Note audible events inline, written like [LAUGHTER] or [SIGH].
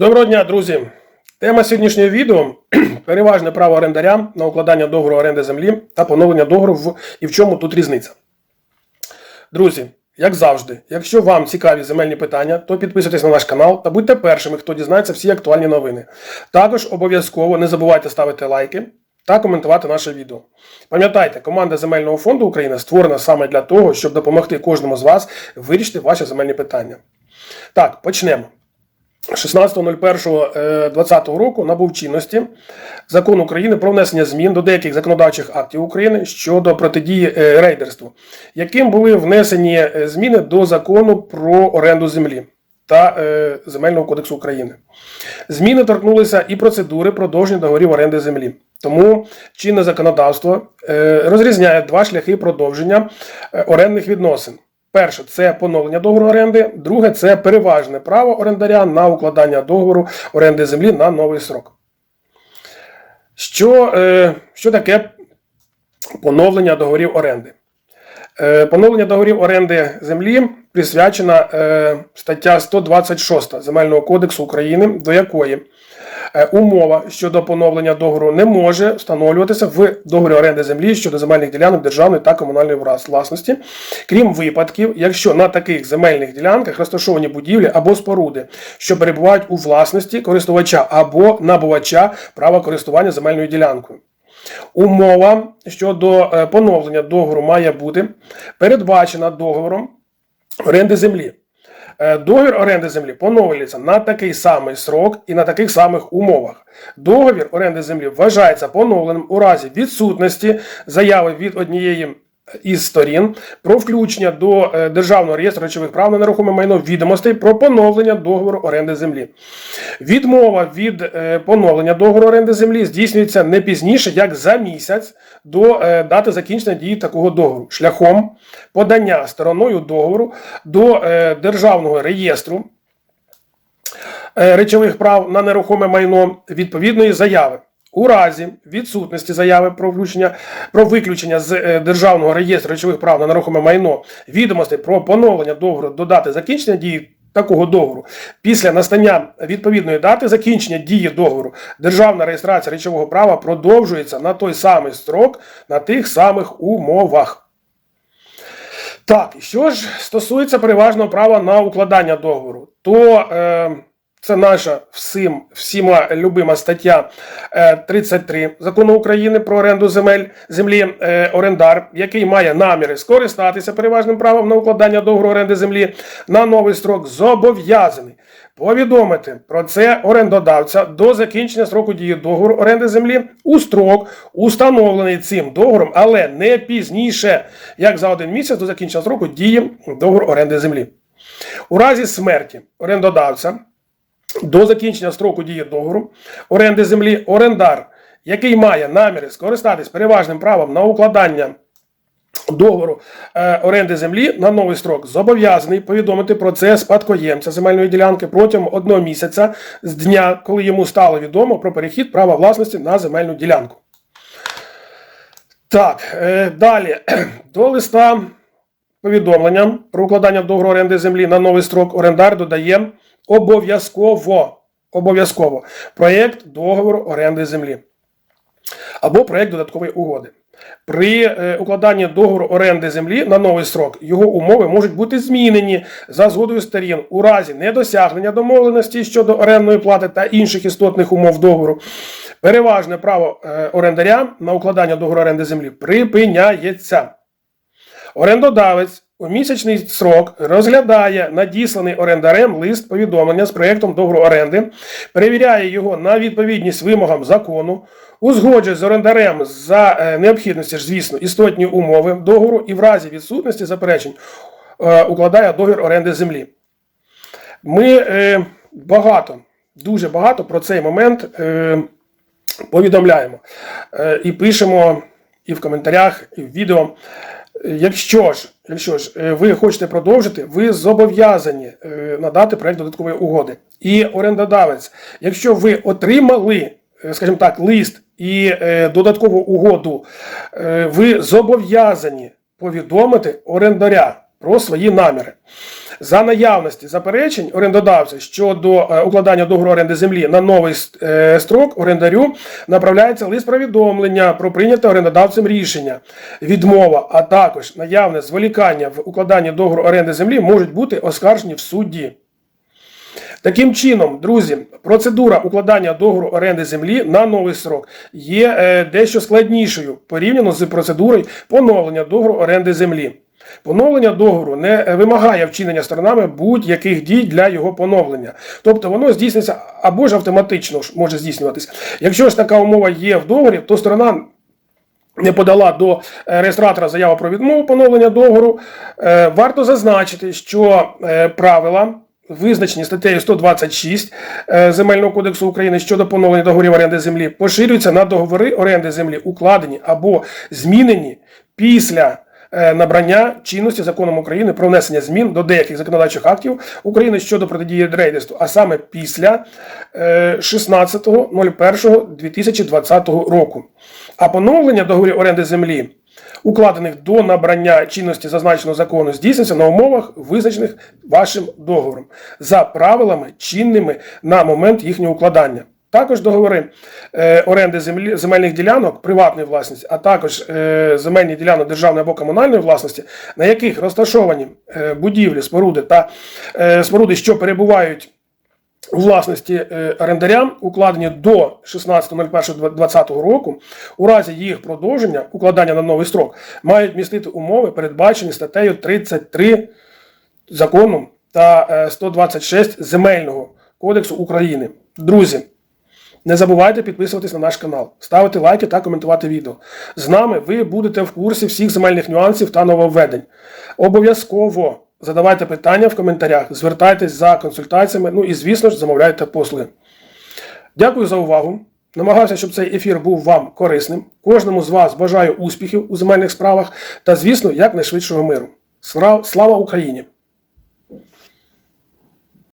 Доброго дня, друзі! Тема сьогоднішнього відео [CLEARS THROAT] переважне право орендаря на укладання договору оренди землі та поновлення договору в і в чому тут різниця. Друзі, як завжди, якщо вам цікаві земельні питання, то підписуйтесь на наш канал та будьте першими, хто дізнається всі актуальні новини. Також обов'язково не забувайте ставити лайки та коментувати наше відео. Пам'ятайте, команда Земельного фонду України створена саме для того, щоб допомогти кожному з вас вирішити ваші земельні питання. Так, почнемо. 16.01.2020 року набув чинності закон України про внесення змін до деяких законодавчих актів України щодо протидії е, рейдерству, яким були внесені е, зміни до закону про оренду землі та е, Земельного кодексу України. Зміни торкнулися і процедури продовження договорів оренди землі. Тому чинне законодавство е, розрізняє два шляхи продовження е, орендних відносин. Перше це поновлення договору оренди, друге це переважне право орендаря на укладання договору оренди землі на новий срок. Що, е, що таке поновлення договорів оренди? Е, Поновлення договорів оренди землі присвячена е, стаття 126 Земельного кодексу України, до якої умова щодо поновлення договору не може встановлюватися в договорі оренди землі щодо земельних ділянок державної та комунальної власності, крім випадків, якщо на таких земельних ділянках розташовані будівлі або споруди, що перебувають у власності користувача або набувача права користування земельною ділянкою. Умова щодо е, поновлення договору має бути передбачена договором оренди землі. Е, Договір оренди землі поновлюється на такий самий срок і на таких самих умовах. Договір оренди землі вважається поновленим у разі відсутності заяви від однієї із сторін про включення до е, Державного реєстру речових прав на нерухоме майно відомостей про поновлення договору оренди землі. Відмова від е, поновлення договору оренди землі здійснюється не пізніше, як за місяць до е, дати закінчення дії такого договору, шляхом подання стороною договору до Державного реєстру речових прав на нерухоме майно відповідної заяви. У разі відсутності заяви про включення про виключення з е, державного реєстру речових прав на нерухоме майно відомостей про поновлення договору до дати закінчення дії такого договору після настання відповідної дати закінчення дії договору державна реєстрація речового права продовжується на той самий строк на тих самих умовах. Так, що ж стосується переважного права на укладання договору, то е, це наша всім, всіма любима стаття е, 33 закону України про оренду земель землі е, орендар, який має наміри скористатися переважним правом на укладання договору оренди землі на новий строк, зобов'язаний повідомити про це орендодавця до закінчення строку дії договору оренди землі у строк, установлений цим договором, але не пізніше, як за один місяць до закінчення строку дії договору оренди землі. У разі смерті орендодавця до закінчення строку дії договору оренди землі орендар, який має наміри скористатись переважним правом на укладання договору е, оренди землі на новий строк, зобов'язаний повідомити про це спадкоємця земельної ділянки протягом одного місяця з дня, коли йому стало відомо про перехід права власності на земельну ділянку. Так, е, далі [CLEARS THROAT] до листа повідомлення про укладання договору оренди землі на новий строк орендар додає обов'язково обов'язково проєкт договору оренди землі або проєкт додаткової угоди. При е, укладанні договору оренди землі на новий срок його умови можуть бути змінені за згодою сторін у разі недосягнення домовленості щодо орендної плати та інших істотних умов договору. Переважне право е, орендаря на укладання договору оренди землі припиняється. Орендодавець у місячний срок розглядає надісланий орендарем лист повідомлення з проєктом договору оренди, перевіряє його на відповідність вимогам закону, узгоджує з орендарем за е, необхідності, ж, звісно, істотні умови договору і в разі відсутності заперечень е, укладає договір оренди землі. Ми е, багато, дуже багато про цей момент повідомляємо і пишемо і в коментарях, і в відео. Якщо ж, якщо ж е, ви хочете продовжити, ви зобов'язані е, надати проєкт додаткової угоди. І орендодавець, якщо ви отримали, е, скажімо так, лист і додаткову угоду, ви зобов'язані повідомити орендаря про свої наміри. За наявності заперечень орендодавця щодо е, укладання договору оренди землі на новий е, строк орендарю направляється лист повідомлення про прийняте орендодавцем рішення. Відмова, а також наявне зволікання в укладанні договору оренди землі можуть бути оскаржені в суді. Таким чином, друзі, процедура укладання договору оренди землі на новий срок є е, дещо складнішою порівняно з процедурою поновлення договору оренди землі. Поновлення договору не е, вимагає вчинення сторонами будь-яких дій для його поновлення. Тобто воно здійсниться або ж автоматично може здійснюватися. Якщо ж така умова є в договорі, то сторона не подала до е, реєстратора заяву про відмову поновлення договору, е, варто зазначити, що правила. Визначені статтею 126 е, Земельного кодексу України щодо поновлення договорів оренди землі поширюються на договори оренди землі, укладені або змінені після набрання чинності законом України про внесення змін до деяких законодавчих актів України щодо протидії рейдерству, а саме після е, 16.01.2020 року. А поновлення договорів оренди землі, укладених до набрання чинності зазначеного закону, здійснюється на умовах, визначених вашим договором, за правилами, чинними на момент їхнього укладання. Також договори е, оренди землі, земельних ділянок приватної власності, а також е, земельні ділянок державної або комунальної власності, на яких розташовані е, будівлі, споруди та е, споруди, що перебувають у власності е, орендаря, укладені до 16.01.2020 року, у разі їх продовження, укладання на новий строк, мають містити умови, передбачені статтею 33 закону та е, 126 Земельного кодексу України. Друзі, не забувайте підписуватись на наш канал, ставити лайки та коментувати відео. З нами ви будете в курсі всіх земельних нюансів та нововведень. Обов'язково задавайте питання в коментарях, звертайтесь за консультаціями, ну і, звісно ж, замовляйте послуги. Дякую за увагу. Намагався, щоб цей ефір був вам корисним. Кожному з вас бажаю успіхів у земельних справах та, звісно, якнайшвидшого миру. Слава Україні!